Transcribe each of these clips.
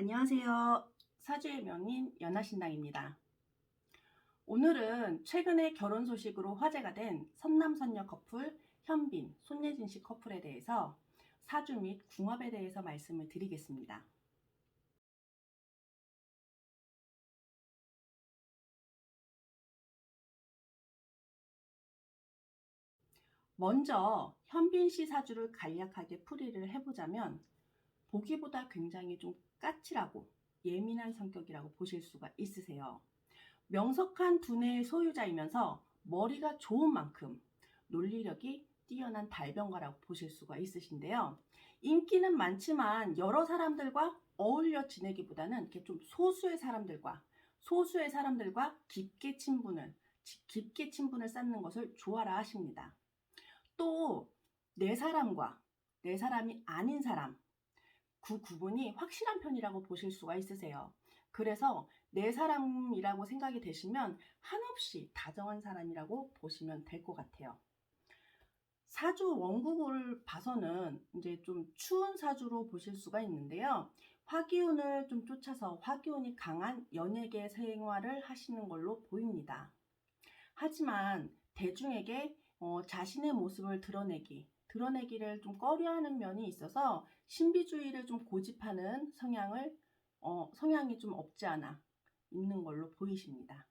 안녕하세요. 사주의 명인 연하신당입니다. 오늘은 최근에 결혼 소식으로 화제가 된 선남선녀 커플 현빈, 손예진 씨 커플에 대해서 사주 및 궁합에 대해서 말씀을 드리겠습니다. 먼저 현빈 씨 사주를 간략하게 풀이를 해보자면 보기보다 굉장히 좀 까칠하고 예민한 성격이라고 보실 수가 있으세요. 명석한 두뇌의 소유자이면서 머리가 좋은 만큼 논리력이 뛰어난 달변가라고 보실 수가 있으신데요. 인기는 많지만 여러 사람들과 어울려 지내기보다는 이렇게 좀 소수의 사람들과 소수의 사람들과 깊게 친분을 깊게 친분을 쌓는 것을 좋아라 하십니다. 또 내 사람과 내 사람이 아닌 사람 그 구분이 확실한 편이라고 보실 수가 있으세요. 그래서 내 사람이라고 생각이 되시면 한없이 다정한 사람이라고 보시면 될 것 같아요. 사주 원국을 봐서는 이제 좀 추운 사주로 보실 수가 있는데요. 화기운을 좀 쫓아서 화기운이 강한 연예계 생활을 하시는 걸로 보입니다. 하지만 대중에게 어, 자신의 모습을 드러내기, 드러내기를 좀 꺼려하는 면이 있어서 신비주의를 좀 고집하는 성향을 어, 성향이 좀 없지 않아 있는 걸로 보이십니다.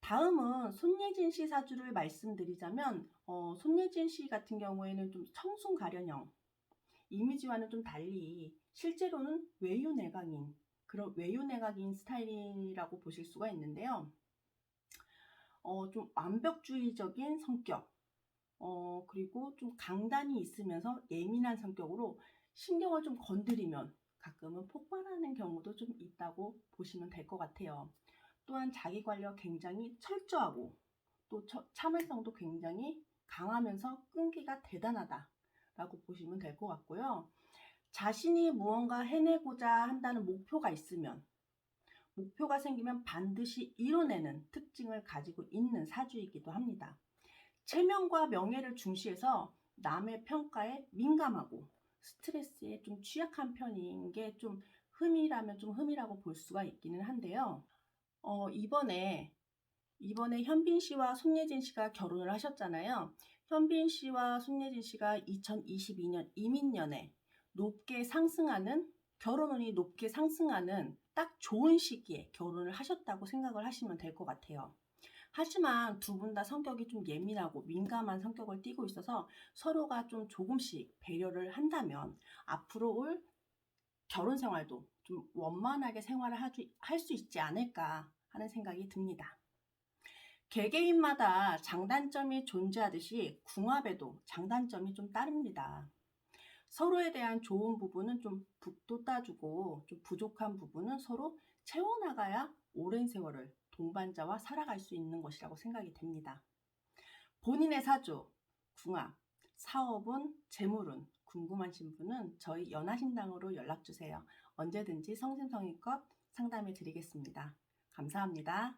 다음은 손예진 씨 사주를 말씀드리자면 어, 손예진 씨 같은 경우에는 좀 청순 가련형 이미지와는 좀 달리 실제로는 외유내각인 그런 외유내각인 스타일이라고 보실 수가 있는데요. 어, 좀 완벽주의적인 성격 어, 그리고 좀 강단이 있으면서 예민한 성격으로 신경을 좀 건드리면 가끔은 폭발하는 경우도 좀 있다고 보시면 될 것 같아요. 또한 자기 관리가 굉장히 철저하고 또 참을성도 굉장히 강하면서 끈기가 대단하다라고 보시면 될 것 같고요. 자신이 무언가 해내고자 한다는 목표가 있으면 목표가 생기면 반드시 이뤄내는 특징을 가지고 있는 사주이기도 합니다. 체면과 명예를 중시해서 남의 평가에 민감하고 스트레스에 좀 취약한 편인 게 좀 흠이라면 좀 흠이라고 볼 수가 있기는 한데요. 어, 이번에 이번에 현빈 씨와 손예진 씨가 결혼을 하셨잖아요. 현빈 씨와 손예진 씨가 2022년 이민년에 높게 상승하는 결혼운이 높게 상승하는 딱 좋은 시기에 결혼을 하셨다고 생각을 하시면 될 것 같아요. 하지만 두 분 다 성격이 좀 예민하고 민감한 성격을 띠고 있어서 서로가 좀 조금씩 배려를 한다면 앞으로 올 결혼 생활도 좀 원만하게 생활을 할 수 있지 않을까 하는 생각이 듭니다. 개개인마다 장단점이 존재하듯이 궁합에도 장단점이 좀 따릅니다. 서로에 대한 좋은 부분은 좀 북도 따주고 좀 부족한 부분은 서로 채워나가야 오랜 세월을 동반자와 살아갈 수 있는 것이라고 생각이 됩니다. 본인의 사주, 궁합, 사업은, 재물은 궁금하신 분은 저희 연하신당으로 연락 주세요. 언제든지 성심성의껏 상담해 드리겠습니다. 감사합니다.